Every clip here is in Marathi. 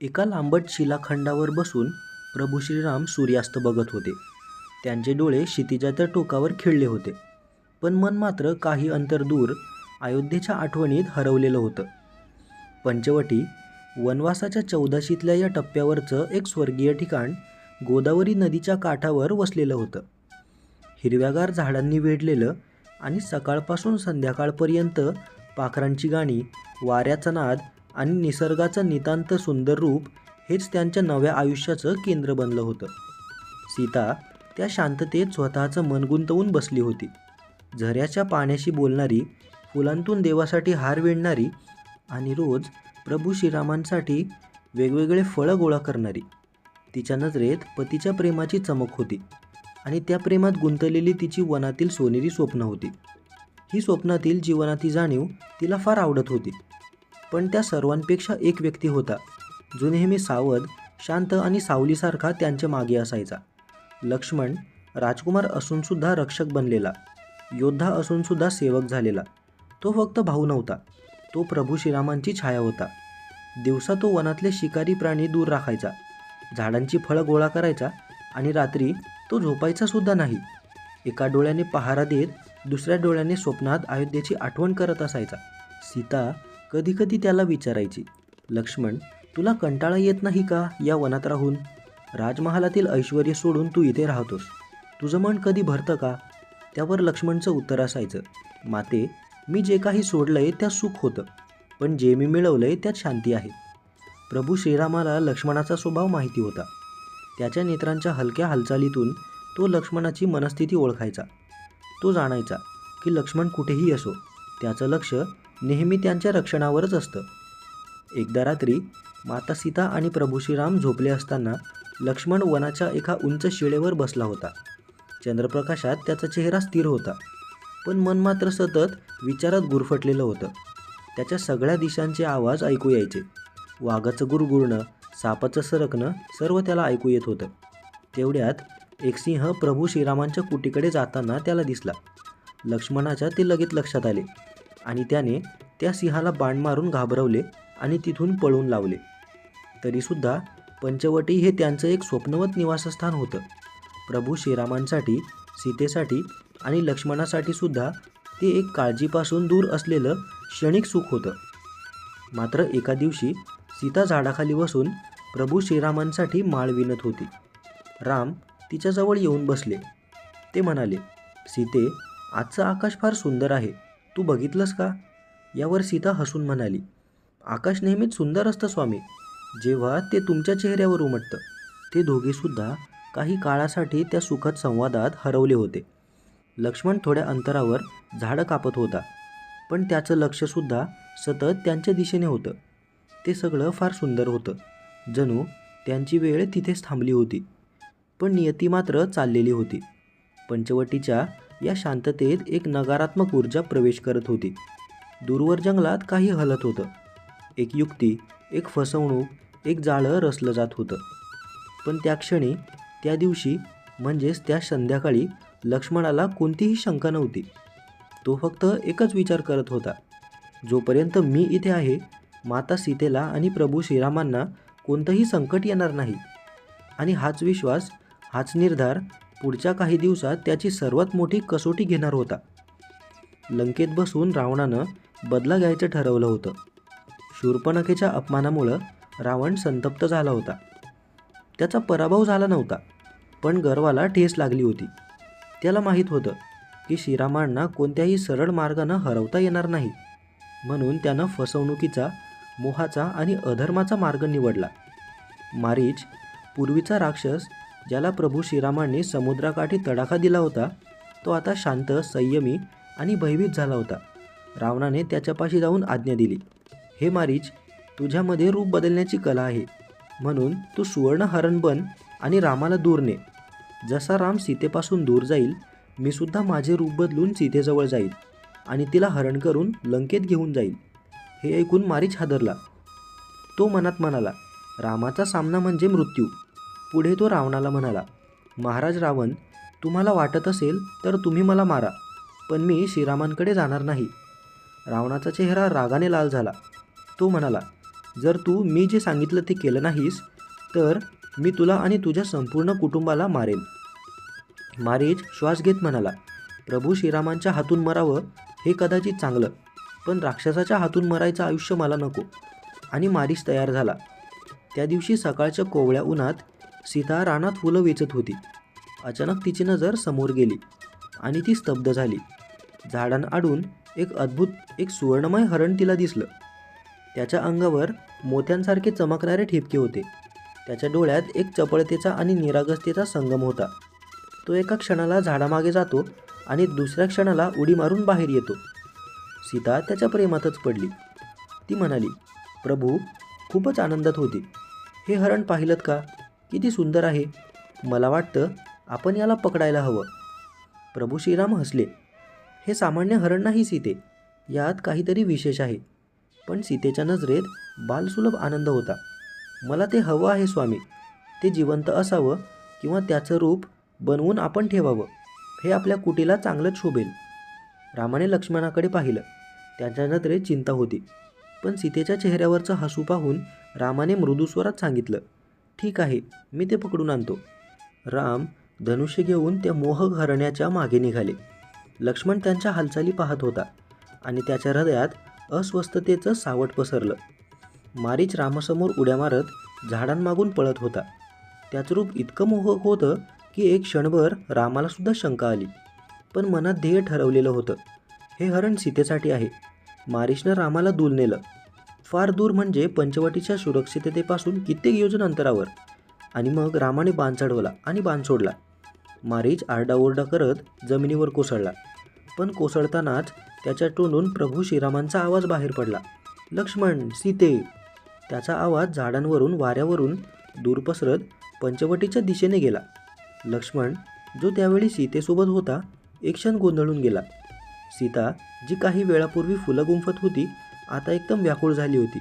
एका लांबट शिलाखंडावर बसून प्रभू श्रीराम सूर्यास्त बघत होते. त्यांचे डोळे क्षितिजाच्या टोकावर खिळले होते. पण मन मात्र काही अंतर दूर अयोध्येच्या आठवणीत हरवलेलं होतं. पंचवटी वनवासाच्या चौदाशीतल्या या टप्प्यावरचं एक स्वर्गीय ठिकाण गोदावरी नदीच्या काठावर वसलेलं होतं. हिरव्यागार झाडांनी वेढलेलं आणि सकाळपासून संध्याकाळपर्यंत पाखरांची गाणी वाऱ्याचा नाद आणि निसर्गाचं नितांत सुंदर रूप हेच त्यांच्या नव्या आयुष्याचं केंद्र बनलं होतं. सीता त्या शांततेत स्वतःचं मन गुंतवून बसली होती. झऱ्याच्या पाण्याशी बोलणारी फुलांतून देवासाठी हार विणणारी आणि रोज प्रभू श्रीरामांसाठी वेगवेगळे फळं गोळा करणारी. तिच्या नजरेत पतीच्या प्रेमाची चमक होती आणि त्या प्रेमात गुंतलेली तिची वनातील सोनेरी स्वप्न होती. ही स्वप्नातील जीवनाची जाणीव तिला फार आवडत होती. पण त्या सर्वांपेक्षा एक व्यक्ती होता. जो नेहमी सावध शांत आणि सावलीसारखा त्यांच्या मागे असायचा. लक्ष्मण राजकुमार असूनसुद्धा रक्षक बनलेला. योद्धा असूनसुद्धा सेवक झालेला. तो फक्त भाऊ नव्हता. तो प्रभू श्रीरामांची छाया होता. दिवसा तो वनातले शिकारी प्राणी दूर राखायचा. झाडांची फळं गोळा करायचा आणि रात्री तो झोपायचा सुद्धा नाही. एका डोळ्याने पहारा देत दुसऱ्या डोळ्याने स्वप्नात अयोध्येची आठवण करत असायचा. सीता कधीकधी त्याला विचारायची लक्ष्मण तुला कंटाळा येत नाही का या वनात राहून? राजमहालातील ऐश्वर सोडून तू इथे राहतोस. तुझं मन कधी भरतं का? त्यावर लक्ष्मणचं उत्तर असायचं माते मी जे काही सोडलंय त्यात सुख होतं पण जे मी मिळवलंय त्यात शांती आहे. प्रभू श्रीरामाला लक्ष्मणाचा स्वभाव माहिती होता. त्याच्या नेत्रांच्या हलक्या हालचालीतून तो लक्ष्मणाची मनस्थिती ओळखायचा. तो जाणायचा की लक्ष्मण कुठेही असो त्याचं लक्ष नेहमी त्यांच्या रक्षणावरच असतं. एकदा रात्री माता सीता आणि प्रभू श्रीराम झोपले असताना लक्ष्मण वनाच्या एका उंच शिळेवर बसला होता. चंद्रप्रकाशात त्याचा चेहरा स्थिर होता पण मन मात्र सतत विचारात गुरफटलेलं होतं. त्याच्या सगळ्या दिशांचे आवाज ऐकू यायचे. वाघाचं गुरगुरणं सापाचं सरकणं सर्व त्याला ऐकू येत होतं. तेवढ्यात एक सिंह प्रभू श्रीरामांच्या कुटीकडे जाताना त्याला दिसला. लक्ष्मणाच्या ते लगेच लक्षात आले. आणि त्याने त्या सिंहाला बाण मारून घाबरवले आणि तिथून पळून लावले. तरीसुद्धा पंचवटी हे त्यांचं एक स्वप्नवत निवासस्थान होतं. प्रभू श्रीरामांसाठी सीतेसाठी आणि लक्ष्मणासाठी सुद्धा ते एक काळजीपासून दूर असलेलं क्षणिक सुख होतं. मात्र एका दिवशी सीता झाडाखाली बसून प्रभू श्रीरामांसाठी माळ विणत होती. राम तिच्याजवळ येऊन बसले. ते म्हणाले सीते आजचं आकाश फार सुंदर आहे. तू बघितलंस का? यावर सीता हसून म्हणाली आकाश नेहमीच सुंदर असतं स्वामी. जेव्हा ते तुमच्या चेहऱ्यावर उमटतं ते दोघेसुद्धा काही काळासाठी त्या सुखद संवादात हरवले होते. लक्ष्मण थोड्या अंतरावर झाडं कापत होता पण त्याचं लक्षसुद्धा सतत त्यांच्या दिशेने होतं. ते सगळं फार सुंदर होतं. जणू त्यांची वेळ तिथेच थांबली होती पण नियती मात्र चाललेली होती. पंचवटीच्या या शांततेत एक नकारात्मक ऊर्जा प्रवेश करत होती. दूरवर जंगलात काही हलत होतं. एक युक्ती एक फसवणूक एक जाळं रचलं जात होतं. पण त्या क्षणी त्या दिवशी म्हणजेच त्या संध्याकाळी लक्ष्मणाला कोणतीही शंका नव्हती. तो फक्त एकच विचार करत होता. जोपर्यंत मी इथे आहे माता सीतेला आणि प्रभू श्रीरामांना कोणतंही संकट येणार नाही. आणि हाच विश्वास हाच निर्धार पुढच्या काही दिवसात त्याची सर्वात मोठी कसोटी घेणार होता. लंकेत बसून रावणानं बदला घ्यायचं ठरवलं होतं. शूर्पणखेच्या अपमानामुळं रावण संतप्त झाला होता. त्याचा पराभव झाला नव्हता पण गर्वाला ठेस लागली होती. त्याला माहीत होतं की श्रीरामांना कोणत्याही सरळ मार्गानं हरवता येणार नाही. म्हणून त्यानं फसवणुकीचा मोहाचा आणि अधर्माचा मार्ग निवडला. मारीच पूर्वीचा राक्षस ज्याला प्रभू श्रीरामांनी समुद्राकाठी तडाखा दिला होता तो आता शांत संयमी आणि भयभीत झाला होता. रावणाने त्याच्यापाशी जाऊन आज्ञा दिली. हे मारीच तुझ्यामध्ये रूप बदलण्याची कला आहे. म्हणून तू सुवर्ण हरण बन आणि रामाला दूर ने. जसा राम सीतेपासून दूर जाईल मी सुद्धा माझे रूप बदलून सीतेजवळ जाईल आणि तिला हरण करून लंकेत घेऊन जाईल. हे ऐकून मारीच हादरला. तो मनात म्हणाला रामाचा सामना म्हणजे मृत्यू. पुढे तो रावणाला म्हणाला महाराज रावण तुम्हाला वाटत असेल तर तुम्ही मला मारा पण मी श्रीरामांकडे जाणार नाही. रावणाचा चेहरा रागाने लाल झाला. तो म्हणाला जर तू मी जे सांगितलं ते केलं नाहीस तर मी तुला आणि तुझ्या संपूर्ण कुटुंबाला मारेन. मारीच श्वास घेत म्हणाला प्रभू श्रीरामांच्या हातून मरावं हे कदाचित चांगलं पण राक्षसाच्या हातून मरायचं आयुष्य मला नको. आणि मारीच तयार झाला. त्या दिवशी सकाळच्या कोवळ्या उन्हात सीता रानात फुलं वेचत होती. अचानक तिची नजर समोर गेली आणि ती स्तब्ध झाली. झाडांआडून एक अद्भुत एक सुवर्णमय हरण तिला दिसलं. त्याच्या अंगावर मोत्यांसारखे चमकणारे ठिपके होते. त्याच्या डोळ्यात एक चपळतेचा आणि निरागसतेचा संगम होता. तो एका क्षणाला झाडामागे जातो आणि दुसऱ्या क्षणाला उडी मारून बाहेर येतो. सीता त्याच्या प्रेमातच पडली. ती म्हणाली प्रभू खूपच आनंदात होती. हे हरण पाहिलं का? किती सुंदर आहे. मला वाटतं आपण याला पकडायला हवं. प्रभू श्रीराम हसले. हे सामान्य हरण नाही सीते. यात काहीतरी विशेष आहे. पण सीतेच्या नजरेत बालसुलभ आनंद होता. मला ते हवं आहे स्वामी. ते जिवंत असावं किंवा त्याचं रूप बनवून आपण ठेवावं. हे आपल्या कुटीला चांगलंच शोभेल. रामाने लक्ष्मणाकडे पाहिलं. त्याच्या नजरेत चिंता होती. पण सीतेच्या चेहऱ्यावरचं हसू पाहून रामाने मृदुस्वरात सांगितलं ठीक आहे मी ते पकडून आणतो. राम धनुष्य घेऊन त्या मोहक हरण्याच्या मागे निघाले. लक्ष्मण त्यांच्या हालचाली पाहत होता आणि त्याच्या हृदयात अस्वस्थतेचं सावट पसरलं. मारीच रामासमोर उड्या मारत झाडांमागून पळत होता. त्याचं रूप इतकं मोहक होतं की एक क्षणभर रामालासुद्धा शंका आली. पण मनात ध्येय ठरवलेलं होतं. हे हरण सीतेसाठी आहे. मारीशनं रामाला दूल नेलं. फार दूर म्हणजे पंचवटीच्या सुरक्षिततेपासून कित्येक योजन अंतरावर. आणि मग रामाने बाण चढवला आणि बाण सोडला. मारीच आरडाओरडा करत जमिनीवर कोसळला. पण कोसळतानाच त्याच्या तोंडून प्रभू श्रीरामांचा आवाज बाहेर पडला. लक्ष्मण सीते! त्याचा आवाज झाडांवरून वाऱ्यावरून दूर पसरत पंचवटीच्या दिशेने गेला. लक्ष्मण जो त्यावेळी सीतेसोबत होता एक क्षण गोंधळून गेला. सीता जी काही वेळापूर्वी फुलं गुंफत होती आता एकदम व्याकुळ झाली होती.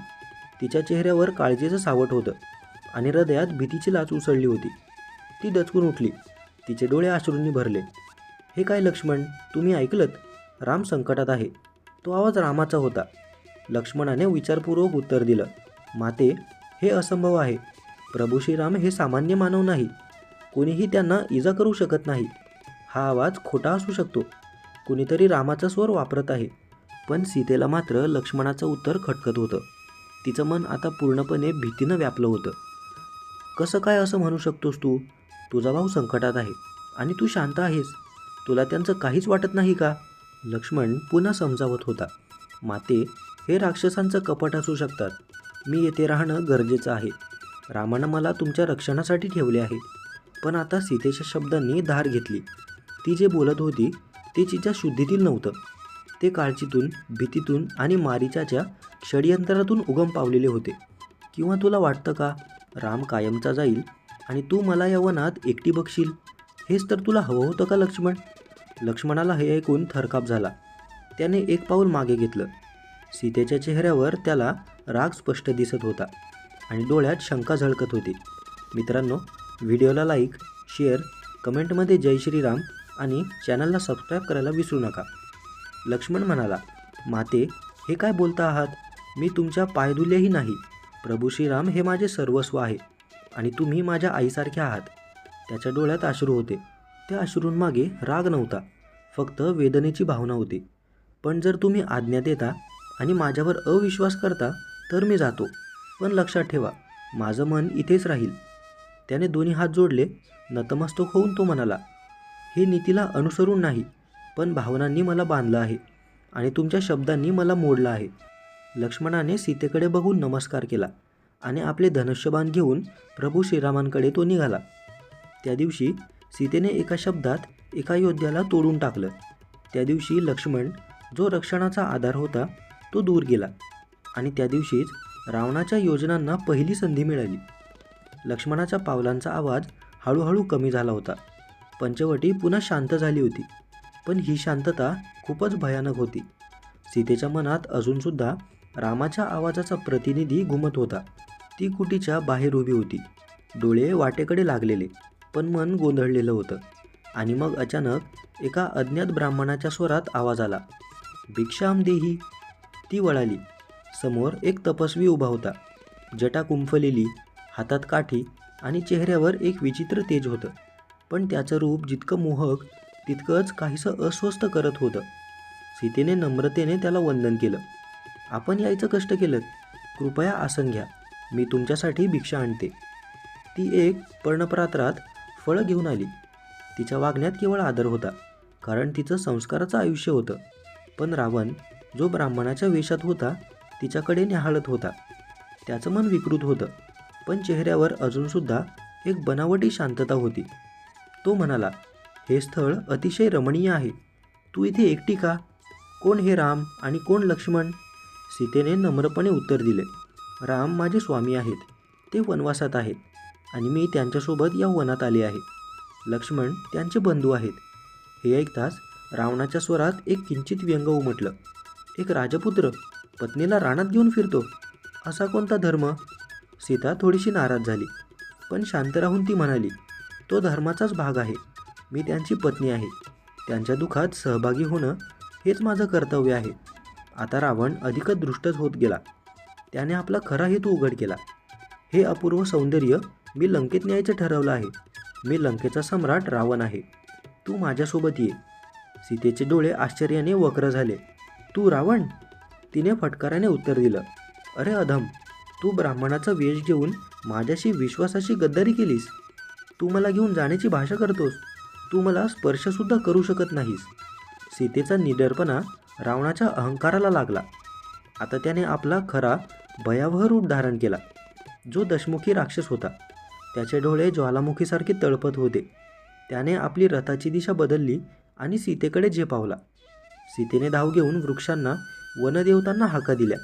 तिच्या चेहऱ्यावर काळजीचं सावट होतं आणि हृदयात भीतीची लाच उसळली होती. ती दचकून उठली. तिचे डोळे अश्रूंनी भरले. हे काय लक्ष्मण तुम्ही ऐकलत? राम संकटात आहे. तो आवाज रामाचा होता. लक्ष्मणाने विचारपूर्वक उत्तर दिलं. माते हे असंभव आहे. प्रभू श्रीराम हे सामान्य मानव नाही. कोणीही त्यांना इजा करू शकत नाही. हा आवाज खोटा असू शकतो. कुणीतरी रामाचा स्वर वापरत आहे. पण सीतेला मात्र लक्ष्मणाचं उत्तर खटकत होतं. तिचं मन आता पूर्णपणे भीतीनं व्यापलं होतं. कसं काय असं म्हणू शकतोस तू? तुझा भाऊ संकटात आहे आणि तू शांत आहेस. तुला त्यांचं काहीच वाटत नाही का? लक्ष्मण पुन्हा समजावत होता. माते हे राक्षसांचं कपट असू शकतात. मी येथे राहणं गरजेचं आहे. रामानं मला तुमच्या रक्षणासाठी ठेवले आहे. पण आता सीतेच्या शब्दांनी धार घेतली. ती जे बोलत होती ते तिच्या शुद्धीतील नव्हतं. ते काळजीतून भीतीतून आणि मारीचाच्या षडयंत्रातून उगम पावलेले होते. किंवा तुला वाटतं का? राम कायमचा जाईल आणि तू मला या वनात एकटी बघशील. हेच तर तुला हवं होतं का लक्ष्मण? लक्ष्मणाला हे ऐकून थरकाप झाला. त्याने एक पाऊल मागे घेतलं. सीतेच्या चेहऱ्यावर त्याला राग स्पष्ट दिसत होता आणि डोळ्यात शंका झळकत होती. मित्रांनो व्हिडिओला लाईक शेअर कमेंटमध्ये जय श्रीराम आणि चॅनलला सबस्क्राईब करायला विसरू नका. लक्ष्मण म्हणाला माते हे काय बोलता आहात? मी तुमच्या पायदुलेही नाही. प्रभू श्रीराम हे माझे सर्वस्व आहे आणि तुम्ही माझ्या आईसारखे आहात. त्याच्या डोळ्यात अश्रू होते. त्या अश्रूंमागे राग नव्हता फक्त वेदनेची भावना होती. पण जर तुम्ही आज्ञा देता आणि माझ्यावर अविश्वास करता तर मी जातो. पण लक्षात ठेवा माझं मन इथेच राहील. त्याने दोन्ही हात जोडले. नतमस्तक होऊन तो म्हणाला हे नीतीला अनुसरून नाही. पण भावनांनी मला बांधलं आहे आणि तुमच्या शब्दांनी मला मोडलं आहे. लक्ष्मणाने सीतेकडे बघून नमस्कार केला आणि आपले धनुष्यबाण घेऊन प्रभू श्रीरामांकडे तो निघाला. त्या दिवशी सीतेने एका शब्दात एका योद्ध्याला तोडून टाकलं. त्या दिवशी लक्ष्मण जो रक्षणाचा आधार होता तो दूर गेला आणि त्या दिवशीच रावणाच्या योजनांना पहिली संधी मिळाली. लक्ष्मणाच्या पावलांचा आवाज हळूहळू कमी झाला होता. पंचवटी पुन्हा शांत झाली होती. पण ही शांतता खूपच भयानक होती. सीतेच्या मनात अजूनसुद्धा रामाच्या आवाजाचा प्रतिनिधी घुमत होता. ती कुटीच्या बाहेर उभी होती. डोळे वाटेकडे लागलेले पण मन गोंधळलेलं होतं. आणि मग अचानक एका अज्ञात ब्राह्मणाच्या स्वरात आवाज आला. भिक्षाम देही ती वळाली. समोर एक तपस्वी उभा होता. जटा कुंफलेली हातात काठी आणि चेहऱ्यावर एक विचित्र तेज होतं. पण त्याचं रूप जितकं मोहक तितकंच काहीसं अस्वस्थ करत होतं. सीतेने नम्रतेने त्याला वंदन केलं. आपण यायचं कष्ट केलं कृपया आसन घ्या. मी तुमच्यासाठी भिक्षा आणते. ती एक पर्णप्रात्रात फळं घेऊन आली. तिच्या वागण्यात केवळ आदर होता कारण तिचं संस्काराचं आयुष्य होतं. पण रावण जो ब्राह्मणाच्या वेशात होता तिच्याकडे निहाळत होता. त्याचं मन विकृत होतं पण चेहऱ्यावर अजूनसुद्धा एक बनावटी शांतता होती. तो म्हणाला हे स्थळ अतिशय रमणीय आहे. तू इथे एकटी का? कोण हे राम आणि कोण लक्ष्मण? सीतेने नम्रपणे उत्तर दिले. राम माझे स्वामी आहेत. ते वनवासात आहेत आणि मी त्यांच्यासोबत या वनात आले आहे. लक्ष्मण त्यांचे बंधू आहेत. हे ऐकताच रावणाच्या स्वरात एक किंचित व्यंग उमटलं. एक राजपुत्र पत्नीला रानात घेऊन फिरतो. असा कोणता धर्म? सीता थोडीशी नाराज झाली पण शांत राहून ती म्हणाली तो धर्माचाच भाग आहे. मी त्यांची पत्नी आहे. त्यांच्या दुःखात सहभागी होणं हेच माझं कर्तव्य आहे. आता रावण अधिकच दृष्टच होत गेला. त्याने आपला खरा हेतू उघड केला. हे अपूर्व सौंदर्य मी लंकेत न्यायचं ठरवलं आहे. मी लंकेचा सम्राट रावण आहे. तू माझ्यासोबत ये. सीतेचे डोळे आश्चर्याने वक्र झाले. तू रावण? तिने फटकाराने उत्तर दिलं. अरे अधम तू ब्राह्मणाचा वेश घेऊन माझ्याशी विश्वासाशी गद्दारी केलीस. तू मला घेऊन जाण्याची भाषा करतोस. तू मला स्पर्शसुद्धा करू शकत नाहीस. सीतेचा निडरपणा रावणाच्या अहंकाराला लागला. आता त्याने आपला खरा भयावह रूप धारण केला जो दशमुखी राक्षस होता. त्याचे डोळे ज्वालामुखीसारखे तळपत होते. त्याने आपली रथाची दिशा बदलली आणि सीतेकडे झेपावला सीतेने धाव घेऊन वृक्षांना वनदेवतांना हाका दिल्या.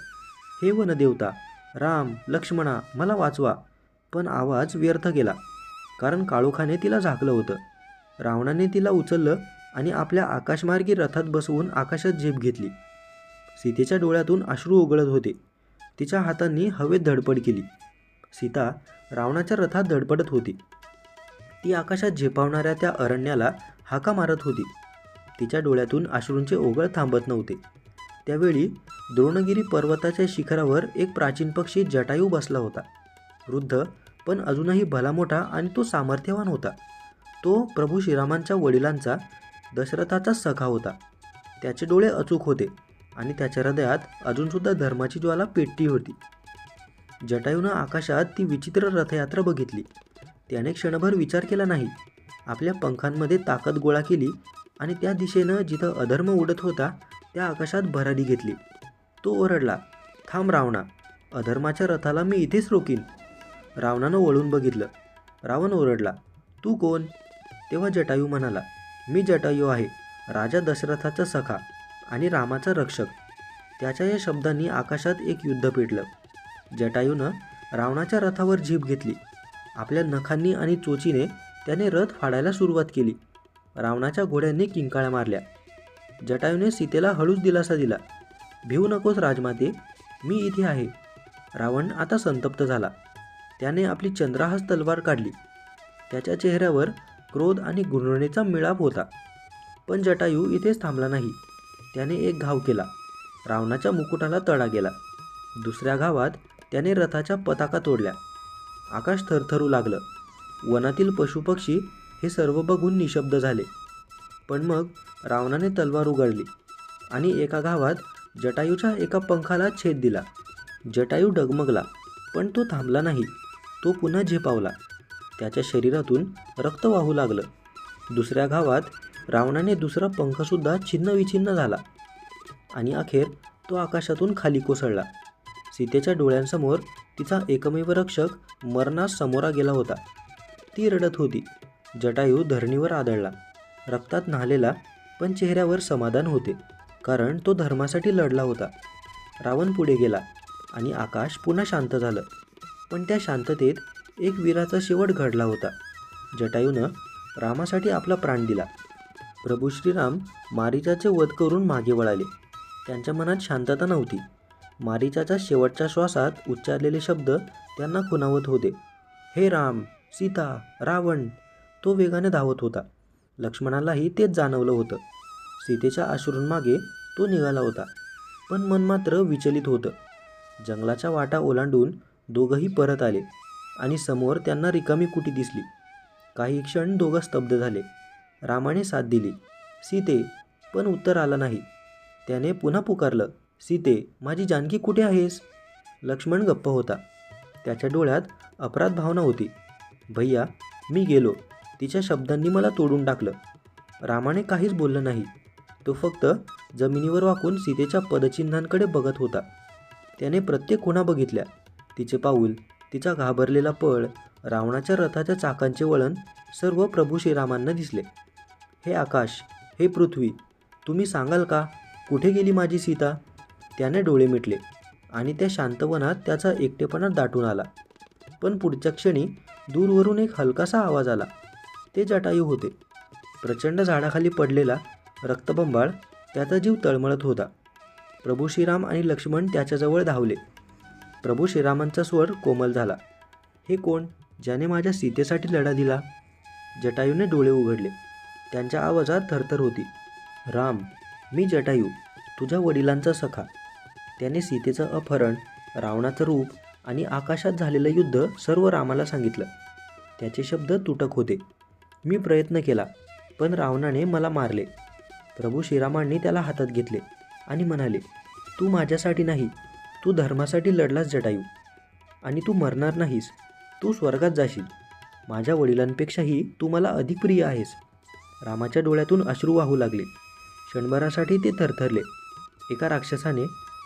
हे वनदेवता राम लक्ष्मणा मला वाचवा. पण आवाज व्यर्थ गेला कारण काळोखाने तिला झाकलं होतं. रावणाने तिला उचललं आणि आपल्या आकाशमार्गी रथात बसवून आकाशात झेप घेतली. सीतेच्या डोळ्यातून अश्रू उगळत होते. तिच्या हातांनी हवेत धडपड केली. सीता रावणाच्या रथात धडपडत होती. ती आकाशात झेपावणाऱ्या त्या अरण्याला हाका मारत होती. तिच्या डोळ्यातून अश्रूंचे ओघळ थांबत नव्हते. त्यावेळी द्रोणगिरी पर्वताच्या शिखरावर एक प्राचीन पक्षी जटायू बसला होता. वृद्ध पण अजूनही भला मोठा आणि तो सामर्थ्यवान होता. तो प्रभू श्रीरामांच्या वडिलांचा दशरथाचा सखा होता. त्याचे डोळे अचूक होते आणि त्याच्या हृदयात अजूनसुद्धा धर्माची ज्वाला पेटती होती. जटायूनं आकाशात ती विचित्र रथयात्रा बघितली. त्याने क्षणभर विचार केला नाही. आपल्या पंखांमध्ये ताकद गोळा केली आणि त्या दिशेनं जिथं अधर्म उडत होता त्या आकाशात भरारी घेतली. तो ओरडला थांब रावणा अधर्माच्या रथाला मी इथेच रोकीन. रावणानं वळून बघितलं. रावण ओरडला तू कोण? तेव्हा जटायू म्हणाला मी जटायू आहे राजा दशरथाचा सखा आणि रामाचा रक्षक. त्याच्या या शब्दांनी आकाशात एक युद्ध पेटलं. जटायूनं रावणाच्या रथावर झीप घेतली. आपल्या नखांनी आणि चोचीने त्याने रथ फाडायला सुरुवात केली. रावणाच्या घोड्यांनी किंकाळ्या मारल्या. जटायूने सीतेला हळूच दिलासा दिला. भिवू नकोस राजमाते मी इथे आहे. रावण आता संतप्त झाला. त्याने आपली चंद्राहास तलवार काढली. त्याच्या चेहऱ्यावर क्रोध आणि गुणणेचा मिळाप होता. पण जटायू इथेच थांबला नाही. त्याने एक घाव केला. रावणाच्या मुकुटाला तडा गेला. दुसऱ्या घावात त्याने रथाच्या पताका तोडल्या. आकाश थरथरू लागलं. वनातील पशुपक्षी हे सर्व बघून निशब्द झाले. पण मग रावणाने तलवार उघडली आणि एका घावात जटायूच्या एका पंखाला छेद दिला. जटायू डगमगला पण तो थांबला नाही. तो पुन्हा झेपावला. त्याच्या शरीरातून रक्त वाहू लागलं. दुसऱ्या घावात रावणाने दुसरा पंखसुद्धा छिन्नविछिन्न झाला. आणि अखेर तो आकाशातून खाली कोसळला. सीतेच्या डोळ्यांसमोर तिचा एकमेव रक्षक मरणास समोरा गेला होता. ती रडत होती. जटायू धरणीवर आदळला. रक्तात न्हालेला पण चेहऱ्यावर समाधान होते कारण तो धर्मासाठी लढला होता. रावण पुढे गेला आणि आकाश पुन्हा शांत झालं. पण त्या शांततेत एक वीराचा शेवट घडला होता. जटायूनं रामासाठी आपला प्राण दिला. प्रभू श्रीराम मारिचाचे वध करून मागे वळाले. त्यांच्या मनात शांतता नव्हती. मारिचाच्या शेवटच्या श्वासात उच्चारलेले शब्द त्यांना खुणावत होते. हे राम सीता रावण तो वेगाने धावत होता. लक्ष्मणालाही तेच जाणवलं होतं. सीतेच्या अश्रूंमागे तो निघाला होता. पण मन मात्र विचलित होतं. जंगलाच्या वाटा ओलांडून दोघंही परत आले. आणि समोर त्यांना रिकामी कुटी दिसली. काही क्षण दोघं स्तब्ध झाले. रामाने साथ दिली. सीते पण उत्तर आलं नाही. त्याने पुन्हा पुकारलं सीते माझी जानकी कुठे आहेस? लक्ष्मण गप्प होता. त्याच्या डोळ्यात अपराध भावना होती. भैया मी गेलो. तिच्या शब्दांनी मला तोडून टाकलं. रामाने काहीच बोललं नाही. तो फक्त जमिनीवर वाकून सीतेच्या पदचिन्हांकडे बघत होता. त्याने प्रत्येक खुणा बघितल्या. तिचे पाऊल तिचा घाबरलेला पळ रावणाच्या रथाच्या चाकांचे वळण सर्व प्रभू श्रीरामांना दिसले. हे आकाश हे पृथ्वी तुम्ही सांगाल का कुठे गेली माझी सीता? त्याने डोळे मिटले आणि त्या शांतवनात त्याचा एकटेपणा दाटून आला. पण पुढच्या क्षणी दूरवरून एक हलकासा आवाज आला. ते जटायू होते. प्रचंड झाडाखाली पडलेला रक्तबंबाळ त्याचा जीव तळमळत होता. प्रभू श्रीराम आणि लक्ष्मण त्याच्याजवळ धावले. प्रभू श्रीरामांचा स्वर कोमल झाला. हे कोण ज्याने माझ्या सीतेसाठी लढा दिला? जटायूने डोळे उघडले. त्यांच्या आवाजात थरथर होती. राम मी जटायू तुझ्या वडिलांचा सखा. त्याने सीतेचं अपहरण रावणाचं रूप आणि आकाशात झालेलं युद्ध सर्व रामाला सांगितलं. त्याचे शब्द तुटक होते. मी प्रयत्न केला पण रावणाने मला मारले. प्रभू श्रीरामांनी त्याला हातात घेतले आणि म्हणाले तू माझ्यासाठी नाही तू धर्मासाठी लढलास जटायू. आणि तू मरणार नाहीस. तू स्वर्गात जाशील. माझ्या वडिलांपेक्षाही तू मला अधिक प्रिय आहेस. रामाच्या डोळ्यातून अश्रू वाहू लागले. क्षणभरासाठी ते थरथरले. एका राक्षसाने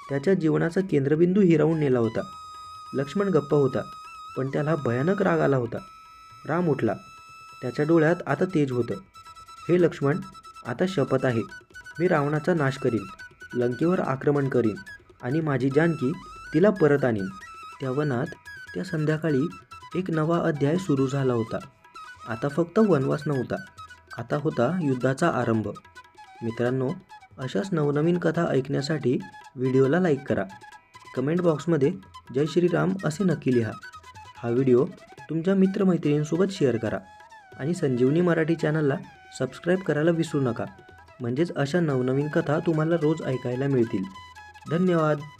त्याच्या जीवनाचा केंद्रबिंदू हिरावून नेला होता. लक्ष्मण गप्प होता पण त्याला भयानक राग आला होता. राम उठला. त्याच्या डोळ्यात आता तेज होतं. हे लक्ष्मण आता शपथ आहे. मी रावणाचा नाश करीन. लंकेवर आक्रमण करीन. आणि माझी जानकी तिला परत आणीन. त्या वनात त्या संध्याकाळी एक नवा अध्याय सुरू झाला होता. आता फक्त वनवास नव्हता. आता होता युद्धाचा आरंभ. मित्रांनो अशाच नवनवीन कथा ऐकण्यासाठी व्हिडिओला लाईक करा. कमेंट बॉक्समध्ये जय श्रीराम असे नक्की लिहा. हा व्हिडिओ तुमच्या मित्रमैत्रिणींसोबत शेअर करा आणि संजीवनी मराठी चॅनलला सबस्क्राईब करायला विसरू नका. म्हणजेच अशा नवनवीन कथा तुम्हाला रोज ऐकायला मिळतील. धन्यवाद.